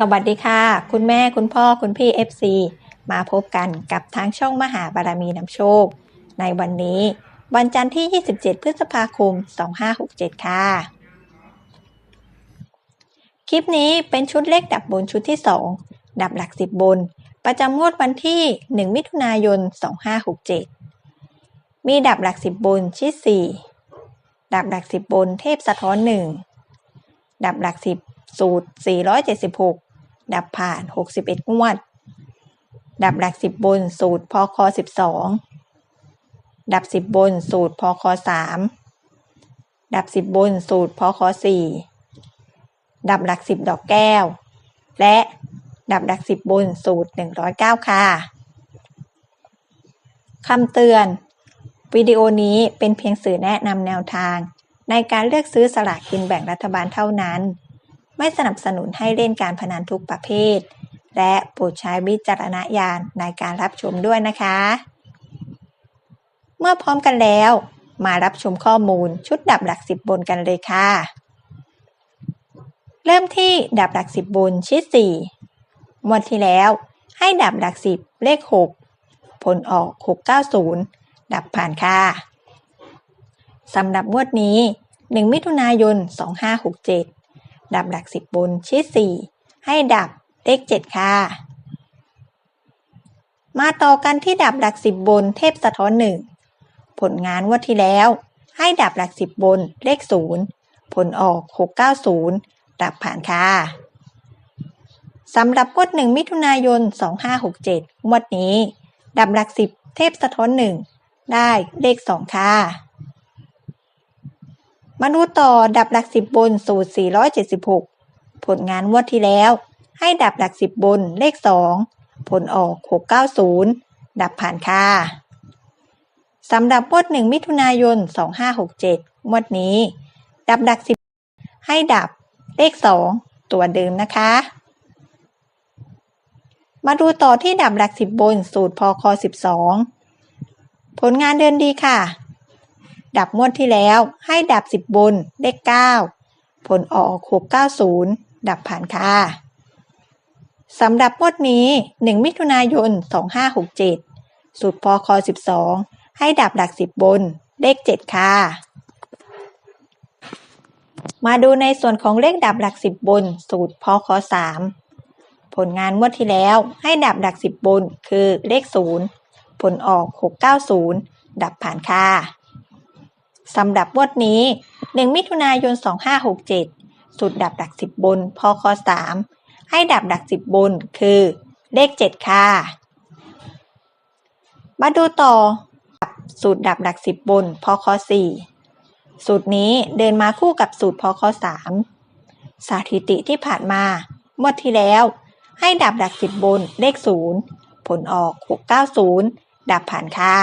สวัสดีค่ะ คุณแม่คุณพ่อคุณพี่ FC มาพบกันกับทางช่องมหาบารมีนำโชค ในวันนี้ วันจันทร์ที่ 27 พฤษภาคม 2567 ค่ะ คลิปนี้เป็นชุดเลขดับบนชุดที่ 2 ดับหลัก 10 บน ประจำงวดวันที่ 1 มิถุนายน 2567 มีดับหลัก 10 บนชิด4ดับหลัก 10 บนเทพสะท้อน 1 ดับหลัก 10สูตร 476 ดับผ่าน 61 งวด ดับหลัก10บนสูตรพค12 ดับ10บนสูตรพค3ดับ10บนสูตรพค4ดับหลัก10ดอกแก้ว และดับหลัก10บนสูตร 109 ค่ะคำเตือน วิดีโอนี้เป็นเพียงสื่อแนะนำแนวทาง ในการเลือกซื้อสลากกินแบ่งรัฐบาลเท่านั้น ไม่สนับสนุนให้เล่นการพนันทุกประเภท และโปรดใช้วิจารณญาณในการรับชมด้วยนะคะ เมื่อพร้อมกันแล้ว มารับชมข้อมูลชุดดับหลักสิบบนกันเลยค่ะ เริ่มที่ดับหลักสิบบนชิดสี่งวดที่แล้วให้ดับหลักสิบเลขหกผลออกหกเก้าศูนย์ดับผ่านค่ะสำหรับงวดนี้ 1 มิถุนายน 2567 ดับหลักสิบบนชิดสี่ให้ดับเลขเจ็ดค่ะ มาต่อกันที่ดับหลักสิบบนเทพสะท้อนหนึ่งผลงานงวดที่แล้ว ให้ดับหลักสิบบนเลขศูนย์ผลออก 690 ดับผ่านค่ะสำหรับงวดหนึ่งมิถุนายน 2567งวดนี้ ดับหลักสิบเทพสะท้อนหนึ่งได้เลขสองค่ะ มาดูต่อดับหลักสิบบนสูตร 476 ผลงานงวดที่แล้ว ให้ดับหลักสิบบนเลขสองผลออก 690 ดับผ่านค่ะสำหรับงวดหนึ่งมิถุนายน 2567งวดนี้ ดับหลักสิบให้ดับเลขสองตัวเดิมนะคะ มาดูต่อที่ดับหลักสิบบนสูตรพค12 ผลงานเดินดีค่ะ ดับงวดที่แล้ว ให้ดับ 10 บนเลข9 ผลออก 690 ดับผ่านค่ะสำหรับงวดนี้ 1 มิถุนายน 2567 สูตรพค12 ให้ดับหลัก 10 บน เลข 7 ค่ะ มาดูในส่วนของเลขดับหลัก 10 บน สูตรพค3ผลงานงวดที่แล้วให้ดับหลัก 10 บน คือเลข 0 ผลออก 690 ดับผ่านค่ะ สำหรับวดนี้ 1 มิถุนายน 2567สูตรดับหลัก 10 บน พค3ให้ดับหลัก 10 บน คือ เลข 7 ค่ะ มาดูต่อ สูตรดับหลัก 10 บน พค4สูตรนี้เดินมาคู่กับสูตรพค3สถิติที่ผ่านมาเมื่อที่แล้ว ให้ดับหลัก 10 บน เลข 0 ผลออก 690 ดับผ่านค่ะ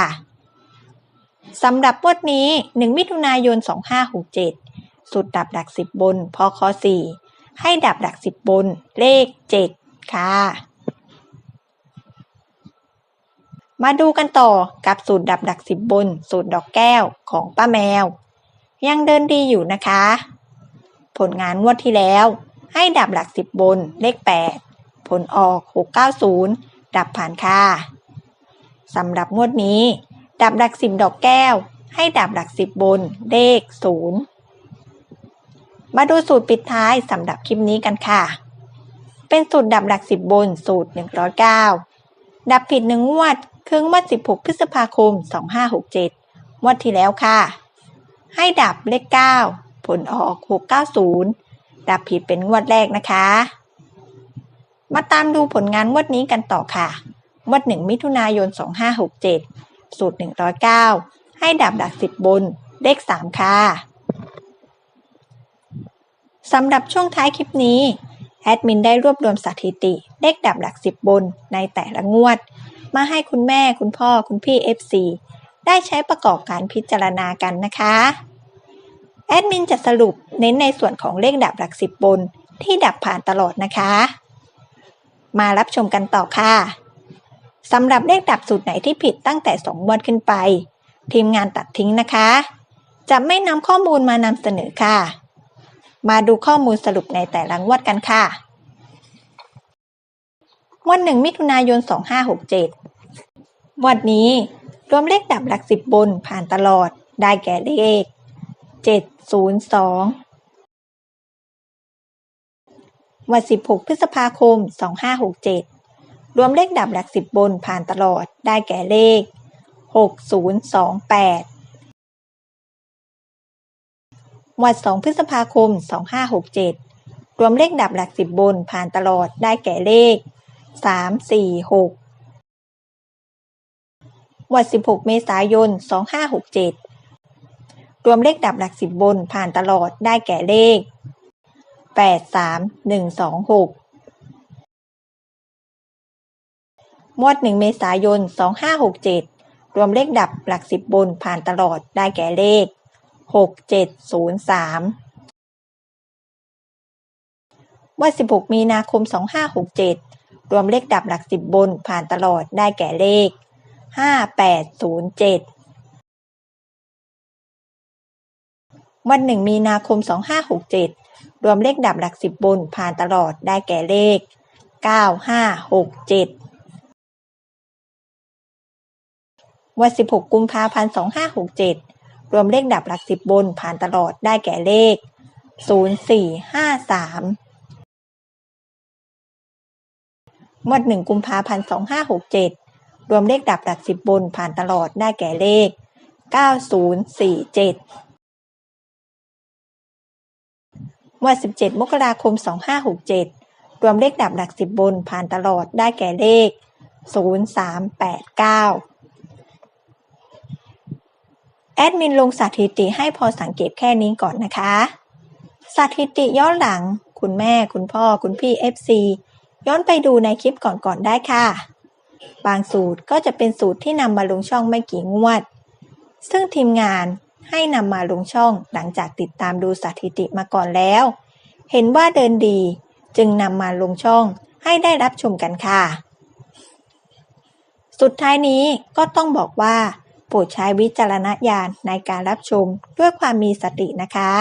สำหรับงวดนี้ 1 มิถุนายน 2567 สูตรดับหลัก 10 บนพค4ให้ดับหลัก 10 บน เลข 7 ค่ะ มาดูกันต่อกับสูตรดับหลัก 10 บน สูตรดอกแก้วของป้าแมว ยังเดินดีอยู่นะคะ ผลงานงวดที่แล้ว ให้ดับหลัก 10 บน เลข 8 ผลออก 690 ดับผ่านค่ะสำหรับงวดนี้ ดับหลัก10ดอกแก้ว ให้ดับหลัก10บบน เลข0มาดูสูตรปิดท้ายสำหรับคลิปนี้กันค่ะ เป็นสูตรดับหลัก10บบนสูตร 109 ดับผิดหนึ่งงวดคืองวด 16 พฤษภาคม 2567งวดที่แล้วค่ะ ให้ดับเลข 9 ผลออก 690 ดับผิดเป็นงวดแรกนะคะ มาตามดูผลงานงวดนี้กันต่อค่ะ งวด 1 มิถุนายน 2567 สูตร 109 ให้ดับดัก10บนเลข 3 ค่ะสำหรับช่วงท้ายคลิปนี้ แอดมินได้รวบรวมสถิติเลขดับหลัก10บนในแต่ละงวด มาให้คุณแม่คุณพ่อคุณพี่ FC ได้ใช้ประกอบการพิจารณากันนะคะ แอดมินจะสรุปเน้นในส่วนของเลขดับหลัก10บนที่ดับผ่านตลอดนะคะ มารับชมกันต่อค่ะ สำหรับเลขดับสูตรไหนที่ผิดตั้งแต่2งวดขึ้นไป ทีมงานตัดทิ้งนะคะ จะไม่นำข้อมูลมานำเสนอค่ะ มาดูข้อมูลสรุปในแต่ละงวดกันค่ะวันหนึ่งมิถุนายน 2567วันนี้รวมเลขดับหลักสิบบนผ่านตลอดได้แก่เลข 702วัน 16 พฤษภาคม 2567 รวมเลขดับหลักสิบบนผ่านตลอดได้แก่เลข 6028 วัน2พฤษภาคม 2567 รวมเลขดับหลักสิบบนผ่านตลอดได้แก่เลข 346 วัน16 เมษายน 2567 รวมเลขดับหลักสิบบนผ่านตลอดได้แก่เลข 83126 งวด 1 เมษายน 2567 รวมเลขดับหลักสิบบนผ่านตลอดได้แก่เลข 6703วัน16 มีนาคม 2567 รวมเลขดับหลักสิบบนผ่านตลอดได้แก่เลข 5807วัน1มีนาคม 2567 รวมเลขดับหลักสิบบนผ่านตลอดได้แก่เลข 9567 วัน 16 กุมภาพันธ์ 2567 รวมเลขดับหลักสิบบนผ่านตลอดได้แก่เลข 0453 งวด 1 กุมภาพันธ์ 2567 รวมเลขดับหลักสิบบนผ่านตลอดได้แก่เลข 9047งวด17 มกราคม 2567 รวมเลขดับหลักสิบบนผ่านตลอดได้แก่เลข 0389 แอดมินลงสถิติให้พอสังเกตแค่นี้ก่อนนะคะ สถิติย้อนหลัง คุณแม่ คุณพ่อ คุณพี่ FC ย้อนไปดูในคลิปก่อนๆได้ค่ะ บางสูตรก็จะเป็นสูตรที่นำมาลงช่องไม่กี่งวด ซึ่งทีมงานให้นำมาลงช่องหลังจากติดตามดูสถิติมาก่อนแล้ว เห็นว่าเดินดีจึงนำมาลงช่องให้ได้รับชมกันค่ะ สุดท้ายนี้ก็ต้องบอกว่า ปรดใช้วิจารณญาณในการรับชมด้วยความมีสตินะคะ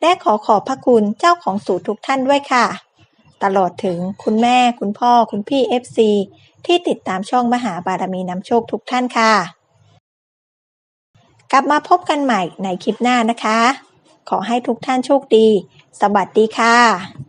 และขอขอบพระคุณเจ้าของสูตรทุกท่านด้วยค่ะ ตลอดถึงคุณแม่คุณพ่อคุณพี่ FC ที่ติดตามช่องมหาบารมีนำโชคทุกท่านค่ะ กลับมาพบกันใหม่ในคลิปหน้านะคะ ขอให้ทุกท่านโชคดี สวัสดีค่ะ